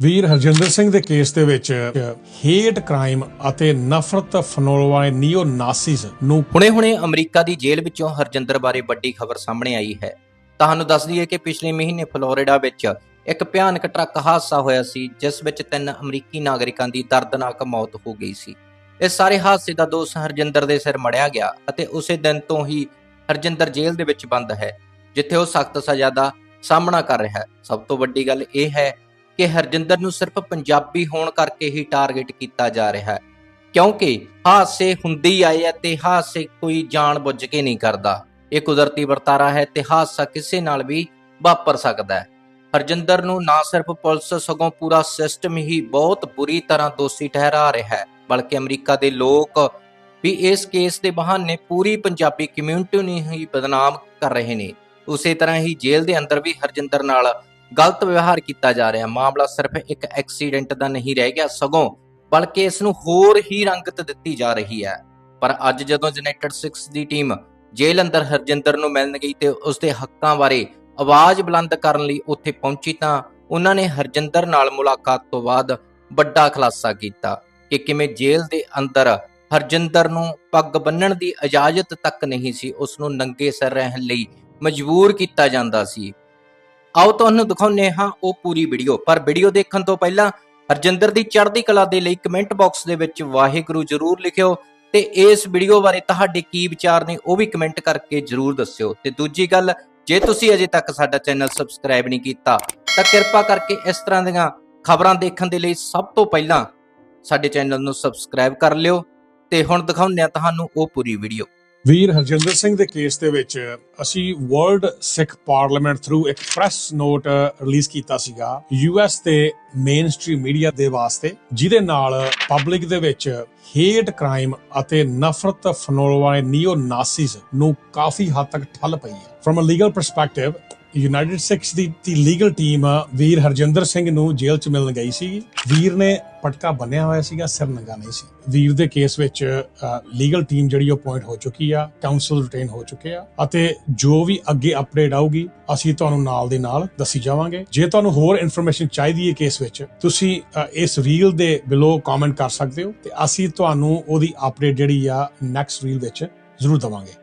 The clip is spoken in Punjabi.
ਵੀਰ ਹਰਜਿੰਦਰ ਸਿੰਘ ਦੇ ਕੇਸ ਦੇ ਵਿੱਚ ਹੇਟ ਕ੍ਰਾਈਮ ਅਤੇ ਨਫ਼ਰਤ ਫੈਲਾਉਣ ਨੀਓ ਨਾਸੀਜ਼ ਨੂੰ ਹੁਣੇ-ਹੁਣੇ ਅਮਰੀਕਾ ਦੀ ਜੇਲ੍ਹ ਵਿੱਚੋਂ ਹਰਜਿੰਦਰ ਬਾਰੇ ਵੱਡੀ ਖਬਰ ਸਾਹਮਣੇ ਆਈ ਹੈ। ਤੁਹਾਨੂੰ ਦੱਸ ਦਈਏ ਕਿ ਪਿਛਲੇ ਮਹੀਨੇ ਫਲੋਰੀਡਾ ਵਿੱਚ ਇੱਕ ਭਿਆਨਕ ਟਰੱਕ ਹਾਦਸਾ ਹੋਇਆ ਸੀ, ਜਿਸ ਵਿੱਚ ਤਿੰਨ ਅਮਰੀਕੀ ਨਾਗਰਿਕਾਂ ਦੀ ਦਰਦਨਾਕ ਮੌਤ ਹੋ ਗਈ ਸੀ। ਇਸ ਸਾਰੇ ਹਾਦਸੇ ਦਾ ਦੋਸ਼ ਹਰਜਿੰਦਰ ਦੇ ਸਿਰ ਮੜਿਆ ਗਿਆ ਅਤੇ ਉਸੇ ਦਿਨ ਤੋਂ ਹੀ ਹਰਜਿੰਦਰ ਜੇਲ੍ਹ ਦੇ ਵਿੱਚ ਬੰਦ ਹੈ, ਜਿੱਥੇ ਉਹ ਸਖਤ ਸਜ਼ਾ ਦਾ ਸਾਹਮਣਾ ਕਰ ਰਿਹਾ ਹੈ। ਸਭ ਤੋਂ ਵੱਡੀ ਗੱਲ ਇਹ ਹੈ ਕਿ ਹਰਜਿੰਦਰ ਨੂੰ ਸਿਰਫ ਪੰਜਾਬੀ ਹੋਣ ਕਰਕੇ ਹੀ ਟਾਰਗੇਟ ਕੀਤਾ ਜਾ ਰਿਹਾ ਹੈ। ਕਿਉਂਕਿ ਹਾਦਸੇ ਹੁੰਦੇ ਆਏ ਆ ਤੇ ਹਾਦਸੇ ਕੋਈ ਜਾਣ ਬੁੱਝ ਕੇ ਨਹੀਂ ਕਰਦਾ। ਇਹ ਕੁਦਰਤੀ ਵਰਤਾਰਾ ਹੈ ਤੇ ਹਾਦਸਾ ਕਿਸੇ ਨਾਲ ਵੀ ਵਾਪਰ ਸਕਦਾ ਹੈ। ਹਰਜਿੰਦਰ ਨੂੰ ਨਾ ਸਿਰਫ ਪੁਲਿਸ ਸਗੋਂ ਪੂਰਾ ਸਿਸਟਮ ਹੀ ਬਹੁਤ ਬੁਰੀ ਤਰ੍ਹਾਂ ਦੋਸ਼ੀ ਠਹਿਰਾ ਰਿਹਾ ਹੈ, ਬਲਕਿ ਅਮਰੀਕਾ ਦੇ ਲੋਕ ਵੀ ਇਸ ਕੇਸ ਦੇ ਬਹਾਨੇ ਪੂਰੀ ਪੰਜਾਬੀ ਕਮਿਊਨਿਟੀ ਨੂੰ ਹੀ ਬਦਨਾਮ ਕਰ ਰਹੇ ਨੇ। ਉਸੇ ਤਰ੍ਹਾਂ ਹੀ ਜੇਲ੍ਹ ਦੇ ਅੰਦਰ ਵੀ ਹਰਜਿੰਦਰ ਨਾਲ ਗਲਤ ਵਿਵਹਾਰ ਕੀਤਾ ਜਾ ਰਿਹਾ। ਮਾਮਲਾ ਸਿਰਫ ਇੱਕ ਐਕਸੀਡੈਂਟ ਦਾ ਨਹੀਂ ਰਹਿ ਗਿਆ ਸਗੋਂ, ਬਲਕਿ ਇਸ ਨੂੰ ਹੋਰ ਹੀ ਰੰਗਤ ਦਿੱਤੀ ਜਾ ਰਹੀ ਹੈ। ਪਰ ਅੱਜ ਜਦੋਂ ਯੂਨਾਈਟਿਡ 6 ਦੀ ਟੀਮ ਜੇਲ੍ਹ ਅੰਦਰ ਹਰਜਿੰਦਰ ਨੂੰ ਮਿਲਣ ਗਈ ਤੇ ਉਸ ਦੇ ਹੱਕਾਂ ਬਾਰੇ ਆਵਾਜ਼ ਬੁਲੰਦ ਕਰਨ ਲਈ ਉੱਥੇ ਪਹੁੰਚੀ ਤਾਂ ਉਹਨਾਂ ਨੇ ਹਰਜਿੰਦਰ ਨਾਲ ਮੁਲਾਕਾਤ ਤੋਂ ਬਾਅਦ ਵੱਡਾ ਖੁਲਾਸਾ ਕੀਤਾ ਕਿ ਕਿਵੇਂ ਜੇਲ੍ਹ ਦੇ ਅੰਦਰ ਹਰਜਿੰਦਰ ਨੂੰ ਪੱਗ ਬੰਨਣ ਦੀ ਇਜਾਜ਼ਤ ਤੱਕ ਨਹੀਂ ਸੀ ਉਸ ਨੂੰ ਨੰਗੇ ਸਿਰ ਰਹਿਣ ਲਈ ਮਜਬੂਰ ਕੀਤਾ ਜਾਂਦਾ ਸੀ। ਆਓ ਤੁਹਾਨੂੰ ਦਿਖਾਉਂਦੇ ਹਾਂ ਉਹ ਪੂਰੀ ਵੀਡੀਓ ਪਰ ਵੀਡੀਓ ਦੇਖਣ ਤੋਂ ਪਹਿਲਾਂ ਹਰਜਿੰਦਰ ਦੀ ਚੜ੍ਹਦੀ ਕਲਾ ਦੇ ਲਈ ਕਮੈਂਟ ਬਾਕਸ ਦੇ ਵਿੱਚ ਵਾਹਿਗੁਰੂ ਜ਼ਰੂਰ ਲਿਖਿਓ ਤੇ ਇਸ ਵੀਡੀਓ ਬਾਰੇ ਤੁਹਾਡੇ ਕੀ ਵਿਚਾਰ ਨੇ ਉਹ ਵੀ ਕਮੈਂਟ ਕਰਕੇ ਜ਼ਰੂਰ ਦੱਸਿਓ। ਤੇ ਦੂਜੀ ਗੱਲ, ਜੇ ਤੁਸੀਂ ਅਜੇ ਤੱਕ ਸਾਡਾ ਚੈਨਲ ਸਬਸਕ੍ਰਾਈਬ ਨਹੀਂ ਕੀਤਾ, ਤਾਂ ਕਿਰਪਾ ਕਰਕੇ ਇਸ ਤਰ੍ਹਾਂ ਦੀਆਂ ਖਬਰਾਂ ਦੇਖਣ ਦੇ ਲਈ ਸਭ ਤੋਂ ਪਹਿਲਾਂ ਸਾਡੇ ਚੈਨਲ ਨੂੰ ਸਬਸਕ੍ਰਾਈਬ ਕਰ ਲਿਓ। ਤੇ ਹੁਣ ਦਿਖਾਉਂਦੇ ਹਾਂ ਤੁਹਾਨੂੰ ਉਹ ਪੂਰੀ ਵੀਡੀਓ ਵੀਰ ਹਰਜਿੰਦਰ ਸਿੰਘ ਦੇ ਕੇਸ ਦੇ ਵਿੱਚ ਅਸੀਂ ਵਰਲਡ ਸਿੱਖ ਪਾਰਲੀਮੈਂਟ ਥਰੂ ਇੱਕ ਪ੍ਰੈਸ ਨੋਟ ਰਿਲੀਜ਼ ਕੀਤਾ ਸੀਗਾ ਯੂਐਸ ਦੇ ਮੇਨ ਸਟ੍ਰੀਮ ਮੀਡੀਆ ਦੇ ਵਾਸਤੇ, ਜਿਹਦੇ ਨਾਲ ਪਬਲਿਕ ਦੇ ਵਿੱਚ ਹੇਟ ਕ੍ਰਾਈਮ ਅਤੇ ਨਫ਼ਰਤ ਫੈਲਾਉਣ ਨੀਓ ਨਾਸੀਜ਼ ਨੂੰ ਕਾਫੀ ਹੱਦ ਤੱਕ ਠੱਲ ਪਈ ਹੈ। Firm uh legal perspective united 6 ਦੀ ਦੀ ਲੀਗਲ ਟੀਮ ਵੀਰ ਹਰਜਿੰਦਰ ਸਿੰਘ ਨੂੰ ਜੇਲ੍ਹ 'ਚ ਮਿਲਣ ਗਈ ਸੀ ਵੀਰ ਨੇ ਪਟਕਾ ਬੰਨਿਆ ਹੋਇਆ ਸੀਗਾ, ਸਿਰ ਨੰਗਾ ਨਹੀਂ ਸੀ। ਵੀਰ ਦੇ ਕੇਸ ਵਿੱਚ ਲੀਗਲ ਟੀਮ ਜਿਹੜੀ ਉਹ ਅਪਾਇੰਟ ਹੋ ਚੁੱਕੀ ਆ ਕਾਉਂਸਲ ਰਿਟੇਨ ਹੋ ਚੁੱਕੇ ਆ, ਅਤੇ ਜੋ ਵੀ ਅੱਗੇ ਅਪਡੇਟ ਆਊਗੀ, ਅਸੀਂ ਤੁਹਾਨੂੰ ਨਾਲ ਦੇ ਨਾਲ ਦੱਸੀ ਜਾਵਾਂਗੇ। ਜੇ ਤੁਹਾਨੂੰ ਹੋਰ ਇਨਫੋਰਮੇਸ਼ਨ ਚਾਹੀਦੀ ਹੈ ਕੇਸ ਵਿੱਚ, ਤੁਸੀਂ ਇਸ ਰੀਲ ਦੇ ਬਿਲੋ ਕਮੈਂਟ ਕਰ ਸਕਦੇ ਹੋ, ਤੇ ਅਸੀਂ ਤੁਹਾਨੂੰ ਉਹਦੀ ਅਪਡੇਟ ਜਿਹੜੀ ਆ ਨੈਕਸਟ ਰੀਲ ਵਿੱਚ ਜ਼ਰੂਰ ਦਵਾਂਗੇ।